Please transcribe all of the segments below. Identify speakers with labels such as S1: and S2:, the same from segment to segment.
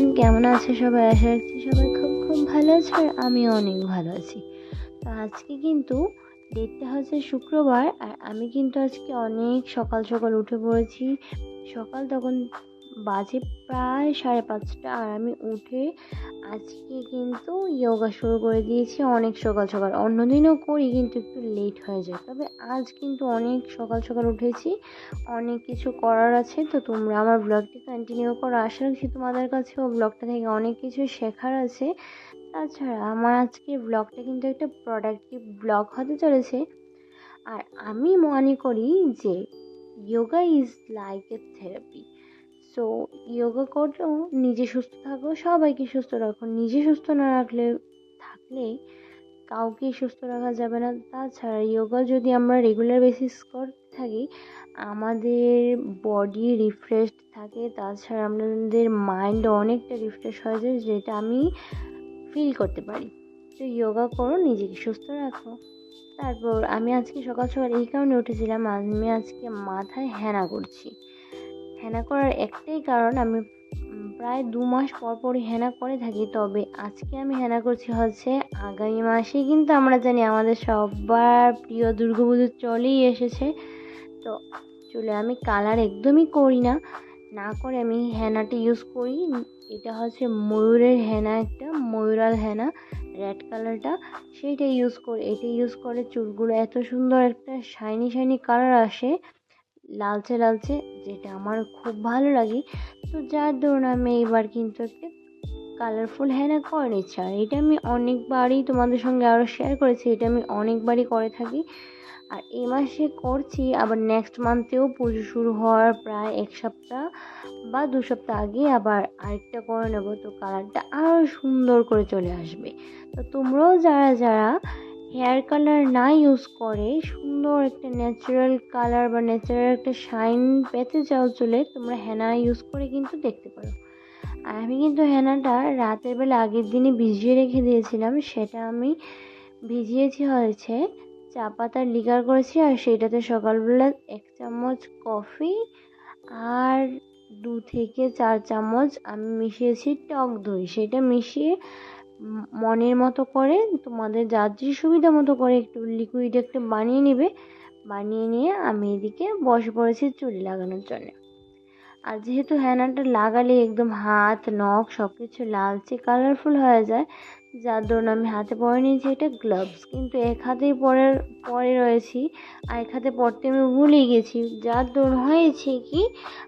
S1: Everyone কেমন আছে সবাই? আশা রাখছি সবাই খুব খুব ভালো আছে আর আমিও অনেক ভালো আছি। তো আজকে কিন্তু ডেটটা হচ্ছে শুক্রবার আর আমি কিন্তু আজকে অনেক সকাল সকাল উঠে পড়েছি। সকাল তখন বাজে প্রায় সাড়ে পাঁচটা আর আমি উঠে আজকে কিন্তু যোগা শুরু করে দিয়েছি, অনেক সকাল সকাল। অন্যদিনও করি কিন্তু একটু লেট হয়ে যায়। তবে আজ কিন্তু অনেক সকাল সকাল উঠেছি, অনেক কিছু করার আছে। তো তোমরা আমার ব্লগটি কন্টিনিউ করো। আশা রাখছি তোমাদের কাছেও ব্লগটা থেকে অনেক কিছু শেখার আছে। তাছাড়া আমার আজকে ব্লগটা কিন্তু একটা প্রোডাক্টিভ ব্লগ হতে চলেছে। আর আমি মনে করি যে yoga is like a therapy so yoga করো নিজে সুস্থ থাকো, সবাইকে সুস্থ রাখো। নিজে সুস্থ না রাখলে, থাকলে কাউকে সুস্থ রাখা যাবে না। তাছাড়া ইয়োগা যদি আমরা রেগুলার বেসিস করতে থাকি, আমাদের বডি রিফ্রেশ থাকে। তাছাড়া আমাদের মাইন্ড অনেকটা রিফ্রেশ হয়ে যায় যেটা আমি ফিল করতে পারি। তো যোগা করো, নিজেকে সুস্থ রাখো। তারপর আমি আজকে সকাল সকাল এই কারণে উঠেছিলাম, আমি আজকে মাথায় হেনা করছি। হেনা করার একটাই কারণ আমি প্রায় দু মাস পর পরই হেনা করে থাকি। তবে আজকে আমি হেনা করছি হচ্ছে আগামী মাসে, কিন্তু আমরা জানি আমাদের সবার প্রিয় দুর্গাপুজো চলেই এসেছে। তো চলে আমি কালার একদমই করি না। না করে আমি হেনাটা ইউজ করি। এটা হচ্ছে ময়ূরের হেনা একটা, ময়ূরাল হেনা রেড কালারটা সেইটা ইউজ করে। এটা ইউজ করে চুলগুলো এত সুন্দর একটা শাইনি শাইনি কালার আসে। লালচে লালচে, যেটা আমার খুব ভালো লাগে। তো যার ধরুন আমি এইবার কিন্তু একটা কালারফুল হেনা করে নিচ্ছি আর এটা আমি অনেকবারই তোমাদের সঙ্গে আরও শেয়ার করেছি, এটা আমি অনেকবারই করে থাকি। আর এই মাসে করছি, আবার নেক্সট মান্থেও পুজো শুরু হওয়ার প্রায় এক সপ্তাহ বা দু সপ্তাহ আগে আবার আরেকটা করে নেব, তো কালারটা আরও সুন্দর করে চলে আসবে। তো তোমরাও যারা যারা হেয়ার কালার না ইউজ করে সুন্দর একটা ন্যাচারাল কালার বা ন্যাচারাল একটা শাইন পেতে চাও চুলে, তোমরা হেনা ইউজ করে কিন্তু দেখতে পারো। আমি কিন্তু হেনাটা রাতের বেলা আগের দিনই ভিজিয়ে রেখে দিয়েছিলাম, সেটা আমি ভিজিয়েছি হয়েছে, চা পাতার লিকার করেছি আর সেটাতে সকালবেলা এক চামচ কফি আর দু থেকে চার চামচ আমি মিশিয়েছি টক দই। সেটা মিশিয়ে মনের মতো করে, তোমাদের যার যে সুবিধা মতো করে একটু লিকুইড একটু বানিয়ে নেবে, বানিয়ে নিয়ে আমি এদিকে বসে পড়েছি চুলে লাগানোর জন্য। আর যেহেতু হ্যানাটা লাগালে একদম হাত, নখ সব কিছু লালচে কালারফুল হয়ে যায়, যার দরুন আমি হাতে পরে নিয়েছি এটা গ্লাভস কিন্তু এক হাতেই পরে পরে রয়েছি, আর এক হাতে পরতে আমি ভুলে গেছি। যার দরুন হয়েছে কি,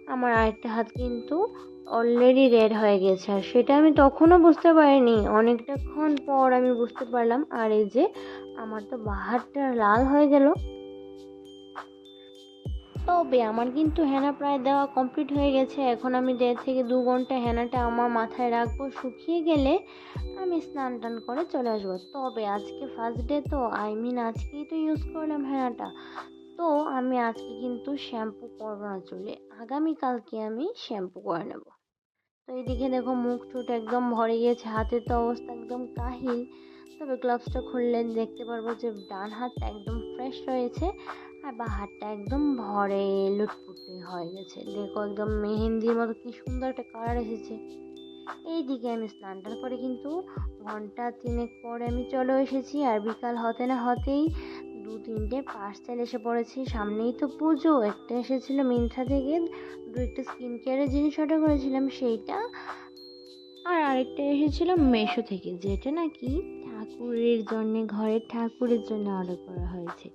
S1: আমার আরেকটা হাত কিন্তু অলরেডি রেড হয়ে গেছে, আর সেটা আমি তখনও বুঝতে পারিনি। অনেকটাক্ষণ পর আমি বুঝতে পারলাম, আর এই যে আমার তো বাহারটা লাল হয়ে গেল। তবে আমার কিন্তু হেনা প্রায় দেওয়া কমপ্লিট হয়ে গেছে। এখন আমি দেড় থেকে দু ঘণ্টা হেনাটা আমার মাথায় রাখব, শুকিয়ে গেলে আমি স্নান টান করে চলে আসব। তবে আজকে ফার্স্ট ডে তো আই মিন আজকেই তো ইউজ করলাম হেনাটা। তো আমি আজকে কিন্তু শ্যাম্পু করব না চুলে। আগামীকালকে আমি শ্যাম্পু করে নেব। তো এদিকে দেখো মুখ ঠোঁট একদম ভরে গিয়েছে, হাতের তো অবস্থা একদম কাহিল। তবে গ্লাভসটা খুললে দেখতে পারব যে ডান হাতটা একদম ফ্রেশ রয়েছে আর বা হাতটা একদম ভরে লুটপুটে হয়ে গেছে। দেখো একদম মেহেন্দির মতো কি সুন্দর একটা কালার এসেছে। এইদিকে আমি স্নান টান করে কিন্তু ঘণ্টা তিনেক পরে আমি চলে এসেছি আর বিকাল হতে না হতেই দু তিনটে পার্সেল এসে পড়েছে। সামনেই তো পুজো, একটা এসেছিল মিন্ত্রা থেকে দু একটা স্কিন কেয়ারের জিনিস অর্ডার করেছিলাম, সেইটা। আর আরেকটা এসেছিল মেশো থেকে, যেটা নাকি ঠাকুরের জন্য, ঘরের ঠাকুরের জন্য অর্ডার করা হয়েছে।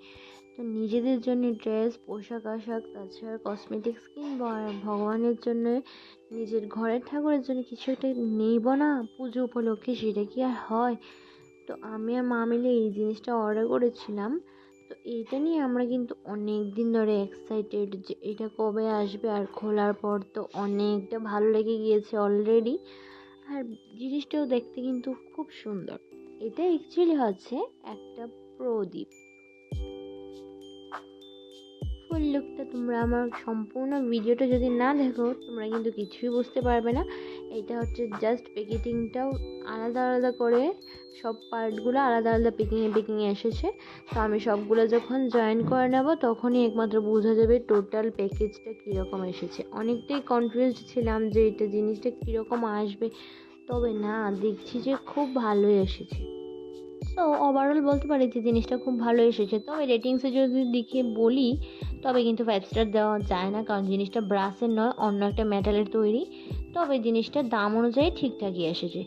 S1: তো নিজেদের জন্য ড্রেস পোশাক আশাক, তাছাড়া কসমেটিক্স কিংবা ভগবানের জন্য, নিজের ঘরের ঠাকুরের জন্য কিছু একটা নেইব না, পুজো উপলক্ষে, সেটা কি আর হয়? তো আমি আর মা মিলে এই জিনিসটা অর্ডার করেছিলাম। এইটা নিয়ে আমরা কিন্তু অনেক দিন ধরে এক্সাইটেড যে এটা কবে আসবে আর খোলার পর তো অনেকটা ভালো লেগে গিয়েছে অলরেডি আর জিনিসটাও দেখতে কিন্তু খুব সুন্দর। এটা অ্যাকচুয়ালি হচ্ছে একটা প্রদীপ। ফুল লুকটা তোমরা আমার সম্পূর্ণ ভিডিওটা যদি না দেখো, তোমরা কিন্তু কিছুই বুঝতে পারবে না। এটা হচ্ছে জাস্ট প্যাকেটিংটাও আলাদা আলাদা করে সব পার্টগুলো আলাদা আলাদা প্যাকিংয়ে প্যাকিংয়ে এসেছে। তো আমি সবগুলো যখন জয়েন করে নেব, তখনই একমাত্র বোঝা যাবে টোটাল প্যাকেজটা কীরকম এসেছে। অনেকটাই কনফিউজড ছিলাম যে এটা জিনিসটা কীরকম আসবে। তবে না, দেখছি যে খুব ভালোই এসেছে। সো ওভারঅল বলতে পারি যে জিনিসটা খুব ভালো এসেছে। তবে রেটিংসে যদি দেখে বলি, তবে কিন্তু ফাইভ স্টার দেওয়া যায় না। কারণ জিনিসটা ব্রাসের নয়, অন্য একটা মেটালের তৈরি। তবে জিনিসটার দাম অনুযায়ী ঠিকঠাকই এসেছে।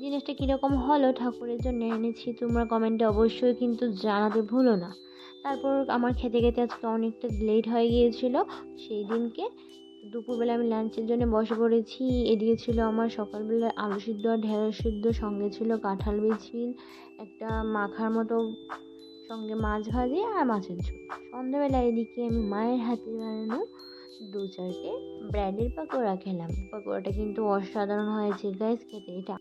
S1: জিনিসটা কীরকম হলো ঠাকুরের জন্য এনেছি, তোমরা কমেন্টে অবশ্যই কিন্তু জানাতে ভুলো না। তারপর আমার খেতে খেতে আজকে অনেকটা লেট হয়ে গিয়েছিল, সেই দিনকে দুপুরবেলা আমি লাঞ্চের জন্য বসে পড়েছি। এদিকে ছিল আমার সকালবেলা আলু সিদ্ধ আর ঢেঁড়স সিদ্ধ, সঙ্গে ছিল কাঁঠাল বিচিল একটা মাখার মতো সঙ্গে মাছ ভাজি আর মাছের ঝোল। সন্ধ্যাবেলা এদিকে আমি মায়ের হাতে বানানো দু চারটে ব্র্যান্ডের পাকোড়া খেলাম। পাকোড়াটা কিন্তু অসাধারণ হয়েছে গাইস খেতে এটা।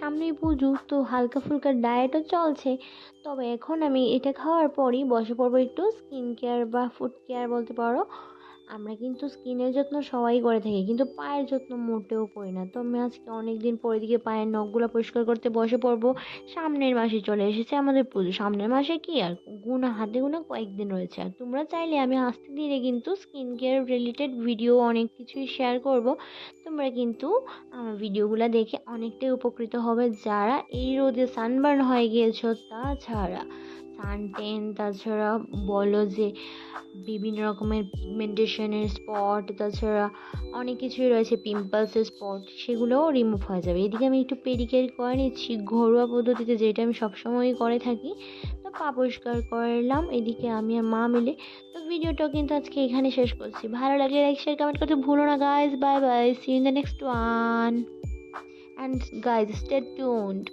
S1: সামনেই পুজো, তো হালকা ফুলকা ডায়েটও চলছে। তবে এখন আমি এটা খাওয়ার পরই বসে পড়ব একটু স্কিন কেয়ার বা ফুড কেয়ার বলতে পারো। আমরা কিন্তু স্কিনের যত্ন সবাই করে থাকি, কিন্তু পায়ের যত্ন মোটেও করি না। তো আমি আজকে অনেক দিন পরে দিকে পায়ের নখগুলো পরিষ্কার করতে বসে পড়ব, সামনের মাসে চলে এসেছে আমাদের পুজো। সামনের মাসে কি আর? গুণা হাতে গুণা কয়েকদিন রয়েছে। আর তোমরা চাইলে আমি আস্তে ধীরে কিন্তু স্কিন কেয়ার রিলেটেড ভিডিও অনেক কিছুই শেয়ার করব। তোমরা কিন্তু আমার ভিডিওগুলো দেখে অনেকটাই উপকৃত হবে যারা এই রোদে সানবার্ন হয়ে গিয়েছো, তাছাড়া সানটেন তাছাড়া বলো যে বিভিন্ন রকমের পিগমেন্টেশনের স্পট তাছাড়া অনেক কিছুই রয়েছে পিম্পলসের স্পট সেগুলোও রিমুভ হয়ে যাবে। এদিকে আমি একটু পেডিকেয়ার করে নিচ্ছি, ঘরোয়া পদ্ধতিতে যেটা আমি সবসময়ই করে থাকি, তো পা পরিষ্কার করলাম এদিকে আমি আর মা মিলে, তো ভিডিওটাও কিন্তু আজকে এখানে শেষ করছি। ভালো লাগলে লাইক শেয়ার কমেন্ট করতে ভুলো না guys bye bye see in the next one and guys stay tuned